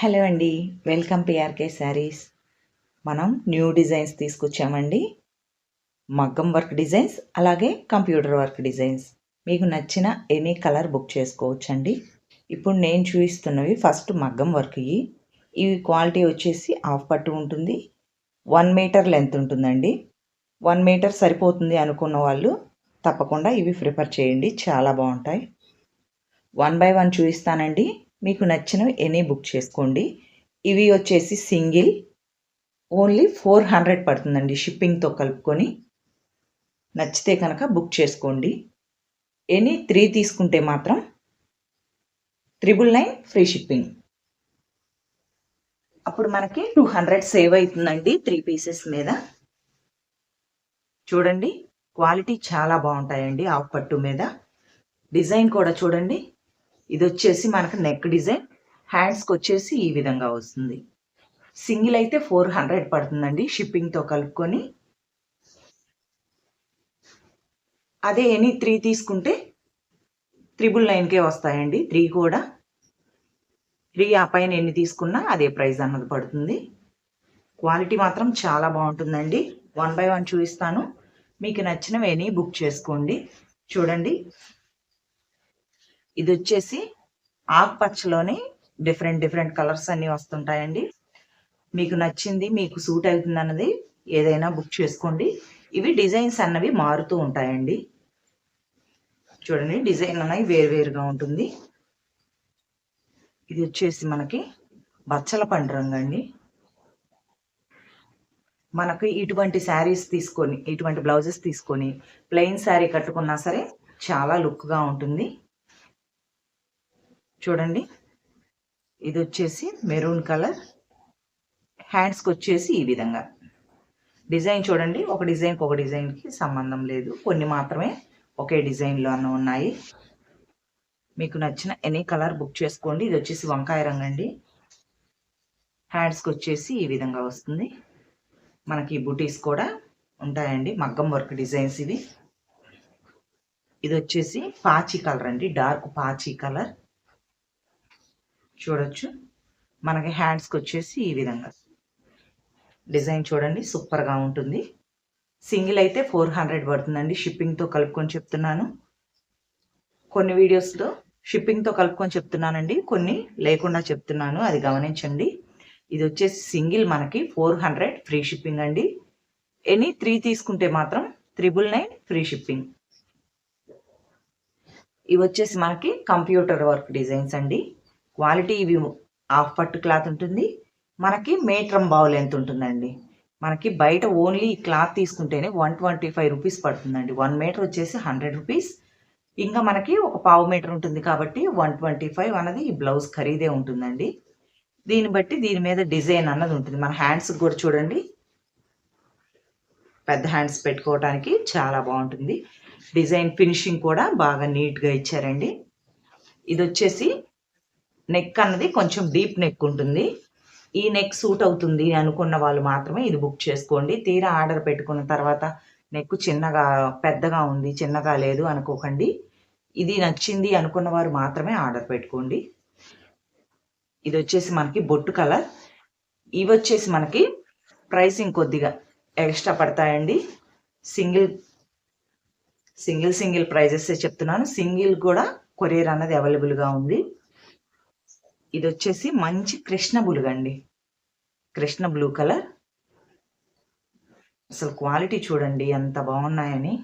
Hello అండి welcome PRK saris. మనం new designs తీసుకొచ్చామండి. మగ్గం వర్క్ డిజైన్స్ అలాగే కంప్యూటర్ వర్క్ డిజైన్స్. మీకు నచ్చిన ఎనీ కలర్ బుక్ చేసుకోవచ్చండి. ఇప్పుడు నేను చూపిస్తున్నవి ఫస్ట్ మగ్గం వర్క్ ఇవి ఇవి క్వాలిటీ వచ్చేసి హాఫ్ పట్టు ఉంటుంది వన్ మీటర్ లెంత్ ఉంటుందండి. వన్ మీటర్ సరిపోతుంది అనుకున్న వాళ్ళు తప్పకుండా ఇవి ప్రిఫర్ చేయండి చాలా బాగుంటాయి. వన్ బై వన్ చూపిస్తానండి. మీకు నచ్చినవి ఎనీ బుక్ చేసుకోండి. ఇవి వచ్చేసి సింగిల్. ఓన్లీ ఫోర్ హండ్రెడ్ పడుతుందండి షిప్పింగ్తో కలుపుకొని. నచ్చితే కనుక బుక్ చేసుకోండి. ఎనీ త్రీ తీసుకుంటే మాత్రం త్రిబుల్ నైన్ ఫ్రీ షిప్పింగ్. అప్పుడు మనకి టూ హండ్రెడ్ సేవ్ అవుతుందండి త్రీ పీసెస్ మీద. చూడండి క్వాలిటీ చాలా బాగుంటాయండి ఆఫ్ పట్టు మీద. డిజైన్ కూడా చూడండి. ఇది వచ్చేసి మనకు నెక్ డిజైన్ హ్యాండ్స్కి వచ్చేసి ఈ విధంగా వస్తుంది. సింగిల్ అయితే ఫోర్ హండ్రెడ్ పడుతుందండి షిప్పింగ్తో కలుపుకొని. అదే ఎనీ త్రీ తీసుకుంటే త్రిబుల్ నైన్కే వస్తాయండి త్రీ కూడా. త్రీ ఆ పైన ఎన్ని తీసుకున్నా అదే ప్రైస్ అన్నది పడుతుంది. క్వాలిటీ మాత్రం చాలా బాగుంటుందండి. వన్ బై వన్ చూపిస్తాను. మీకు నచ్చినవి ఎనీ బుక్ చేసుకోండి. చూడండి. ఇది వచ్చేసి ఆకుపచ్చలోని డిఫరెంట్ డిఫరెంట్ కలర్స్ అన్నీ వస్తుంటాయండి. మీకు నచ్చింది మీకు సూట్ అవుతుంది అన్నది ఏదైనా బుక్ చేసుకోండి. ఇవి డిజైన్స్ అన్నవి మారుతూ ఉంటాయండి. చూడండి డిజైన్ అనేవి వేరువేరుగా ఉంటుంది. ఇది వచ్చేసి మనకి బచ్చల పండు రంగు అండి. మనకు ఇటువంటి శారీస్ తీసుకొని ఇటువంటి బ్లౌజెస్ తీసుకొని ప్లెయిన్ శారీ కట్టుకున్నా సరే చాలా లుక్గా ఉంటుంది. చూడండి. ఇది వచ్చేసి మెరూన్ కలర్. హ్యాండ్స్కి వచ్చేసి ఈ విధంగా. డిజైన్ చూడండి. ఒక డిజైన్కి ఒక డిజైన్కి సంబంధం లేదు. కొన్ని మాత్రమే ఒకే డిజైన్లో అన్న ఉన్నాయి. మీకు నచ్చిన ఎనీ కలర్ బుక్ చేసుకోండి. ఇది వచ్చేసి వంకాయ రంగు అండి. హ్యాండ్స్కి వచ్చేసి ఈ విధంగా వస్తుంది. మనకి బుటీస్ కూడా ఉంటాయండి. మగ్గం వర్క్ డిజైన్స్ ఇవి. ఇది వచ్చేసి పాచి కలర్ అండి. డార్క్ పాచి కలర్. చూడొచ్చు. మనకి హ్యాండ్స్కి వచ్చేసి ఈ విధంగా. డిజైన్ చూడండి సూపర్గా ఉంటుంది. సింగిల్ అయితే ఫోర్ హండ్రెడ్ పడుతుందండి. షిప్పింగ్తో కలుపుకొని చెప్తున్నాను. కొన్ని వీడియోస్లో షిప్పింగ్తో కలుపుకొని చెప్తున్నానండి. కొన్ని లేకుండా చెప్తున్నాను. అది గమనించండి. ఇది వచ్చేసి సింగిల్ మనకి ఫోర్ హండ్రెడ్ ఫ్రీ షిప్పింగ్ అండి. ఎనీ త్రీ తీసుకుంటే మాత్రం త్రిబుల్ నైన్ ఫ్రీ షిప్పింగ్ ఇవి వచ్చేసి మనకి కంప్యూటర్ వర్క్ డిజైన్స్ అండి. క్వాలిటీ ఇవి హాఫ్ పట్టు క్లాత్ ఉంటుంది. మనకి మేట్రం బౌల్ ఎంత ఉంటుందండి? మనకి బయట ఓన్లీ ఈ క్లాత్ తీసుకుంటేనే వన్ ట్వంటీ ఫైవ్ రూపీస్ పడుతుందండి. వన్ మీటర్ వచ్చేసి హండ్రెడ్ రూపీస్. ఇంకా మనకి ఒక పావు మీటర్ ఉంటుంది కాబట్టి వన్ ట్వంటీ ఫైవ్ అన్నది ఈ బ్లౌజ్ ఖరీదే ఉంటుందండి. దీన్ని బట్టి దీని మీద డిజైన్ అన్నది ఉంటుంది. మన హ్యాండ్స్కి కూడా చూడండి. పెద్ద హ్యాండ్స్ పెట్టుకోవడానికి చాలా బాగుంటుంది. డిజైన్ ఫినిషింగ్ కూడా బాగా నీట్గా ఇచ్చారండి. ఇది వచ్చేసి నెక్ అన్నది కొంచెం డీప్ నెక్ ఉంటుంది. ఈ నెక్ సూట్ అవుతుంది అనుకున్న వాళ్ళు మాత్రమే ఇది బుక్ చేసుకోండి. తీరా ఆర్డర్ పెట్టుకున్న తర్వాత నెక్ చిన్నగా పెద్దగా ఉంది చిన్నగా లేదు అనుకోకండి. ఇది నచ్చింది అనుకున్న వారు మాత్రమే ఆర్డర్ పెట్టుకోండి. ఇది వచ్చేసి మనకి బొట్టు కలర్. ఇవి వచ్చేసి మనకి ప్రైసింగ్ కొద్దిగా ఎక్స్ట్రా పడతాయండి. సింగిల్ సింగిల్ సింగిల్ ప్రైజెస్ చెప్తున్నాను. సింగిల్ కూడా కొరియర్ అన్నది అవైలబుల్గా ఉంది. ఇది వచ్చేసి మంచి కృష్ణ బులుగండి. Krishna blue colour. అసలు క్వాలిటీ చూడండి ఎంత బాగున్నాయని.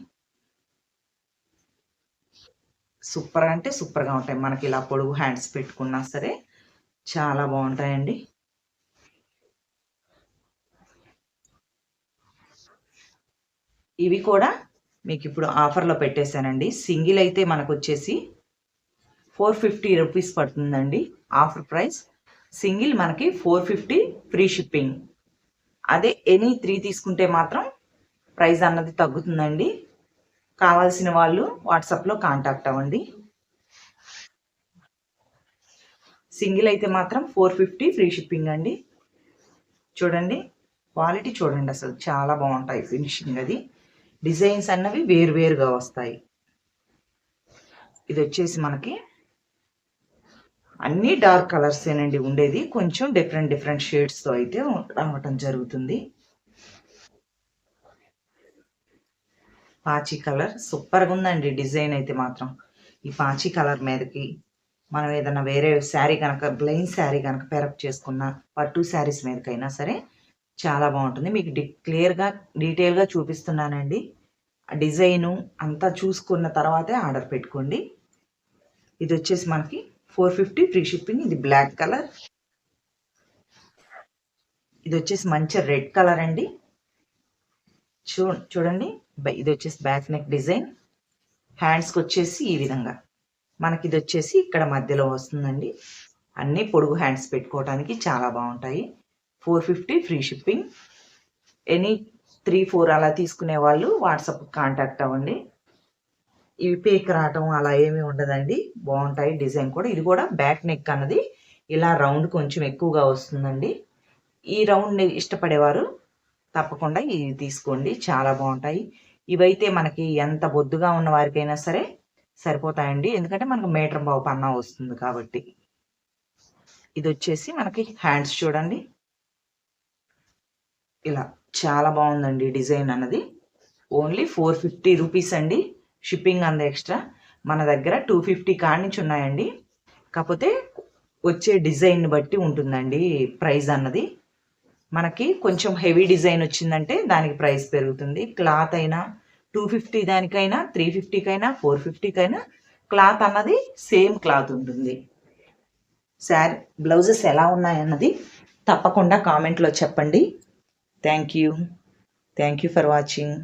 సూపర్ అంటే సూపర్గా ఉంటాయి. మనకి ఇలా పొడుగు హ్యాండ్స్ పెట్టుకున్నా సరే చాలా బాగుంటాయండి. ఇవి కూడా మీకు ఇప్పుడు ఆఫర్లో పెట్టేశానండి. సింగిల్ అయితే మనకు వచ్చేసి ఫోర్ ఫిఫ్టీ రూపీస్ పడుతుందండి ఆఫర్ ప్రైస్. సింగిల్ మనకి ఫోర్ ఫిఫ్టీ ఫ్రీ షిప్పింగ్. అదే ఎనీ త్రీ తీసుకుంటే మాత్రం ప్రైస్ అన్నది తగ్గుతుందండి. కావాల్సిన వాళ్ళు వాట్సాప్లో కాంటాక్ట్ అవ్వండి. సింగిల్ అయితే మాత్రం ఫోర్ ఫిఫ్టీ ఫ్రీ షిప్పింగ్ అండి. చూడండి క్వాలిటీ చూడండి అసలు చాలా బాగుంటాయి ఫినిషింగ్ అది. డిజైన్స్ అన్నవి వేరువేరుగా వస్తాయి. ఇది వచ్చేసి మనకి అన్నీ డార్క్ కలర్సేనండి ఉండేది. కొంచెం డిఫరెంట్ డిఫరెంట్ షేడ్స్తో అయితే రావటం జరుగుతుంది. పాచి కలర్ సూపర్గా ఉందండి డిజైన్ అయితే మాత్రం. ఈ పాచి కలర్ మీదకి మనం ఏదైనా వేరే శారీ కనుక బ్లెయిన్ శారీ కనుక పెరప్ చేసుకున్న పట్టు శారీస్ మీదకైనా సరే చాలా బాగుంటుంది. మీకు డి క్లియర్గా డీటెయిల్గా చూపిస్తున్నానండి. ఆ డిజైను అంతా చూసుకున్న తర్వాతే ఆర్డర్ పెట్టుకోండి. ఇది వచ్చేసి మనకి ఫోర్ ఫిఫ్టీ ఫ్రీ షిప్పింగ్ ఇది బ్లాక్ కలర్. ఇది వచ్చేసి మంచి రెడ్ కలర్ అండి. చూ చూడండి ఇది వచ్చేసి బ్యాక్ నెక్ డిజైన్. హ్యాండ్స్కి వచ్చేసి ఈ విధంగా. మనకి ఇది వచ్చేసి ఇక్కడ మధ్యలో వస్తుందండి. అన్నీ పొడుగు హ్యాండ్స్ పెట్టుకోవడానికి చాలా బాగుంటాయి. Four fifty free shipping. Any three four అలా తీసుకునే వాళ్ళు వాట్సాప్ కాంటాక్ట్ అవ్వండి. ఇవి పేక్ రావటం అలా ఏమీ ఉండదండి. బాగుంటాయి డిజైన్ కూడా. ఇది కూడా బ్యాక్ నెక్ అన్నది. ఇలా రౌండ్ కొంచెం ఎక్కువగా వస్తుందండి. ఈ రౌండ్ ఇష్టపడేవారు తప్పకుండా ఇవి తీసుకోండి. చాలా బాగుంటాయి. ఇవైతే మనకి ఎంత బొద్దుగా ఉన్న వారికైనా సరే సరిపోతాయండి. ఎందుకంటే మనకు మీటర్ బావు పన్నా వస్తుంది కాబట్టి. ఇది వచ్చేసి మనకి హ్యాండ్స్ చూడండి. ఇలా చాలా బాగుందండి డిజైన్ అన్నది. ఓన్లీ ఫోర్ ఫిఫ్టీ రూపీస్ అండి. షిప్పింగ్ అంద ఎక్స్ట్రా. మన దగ్గర టూ ఫిఫ్టీ కాడి నుంచి ఉన్నాయండి. కాకపోతే వచ్చే డిజైన్ బట్టి ఉంటుందండి ప్రైస్ అన్నది. మనకి కొంచెం హెవీ డిజైన్ వచ్చిందంటే దానికి ప్రైస్ పెరుగుతుంది. క్లాత్ అయినా టూ ఫిఫ్టీ దానికైనా త్రీ ఫిఫ్టీకైనా ఫోర్ ఫిఫ్టీకైనా క్లాత్ అన్నది సేమ్ క్లాత్ ఉంటుంది. శారీ బ్లౌజెస్ ఎలా ఉన్నాయన్నది తప్పకుండా కామెంట్లో చెప్పండి. Thank you. Thank you for watching.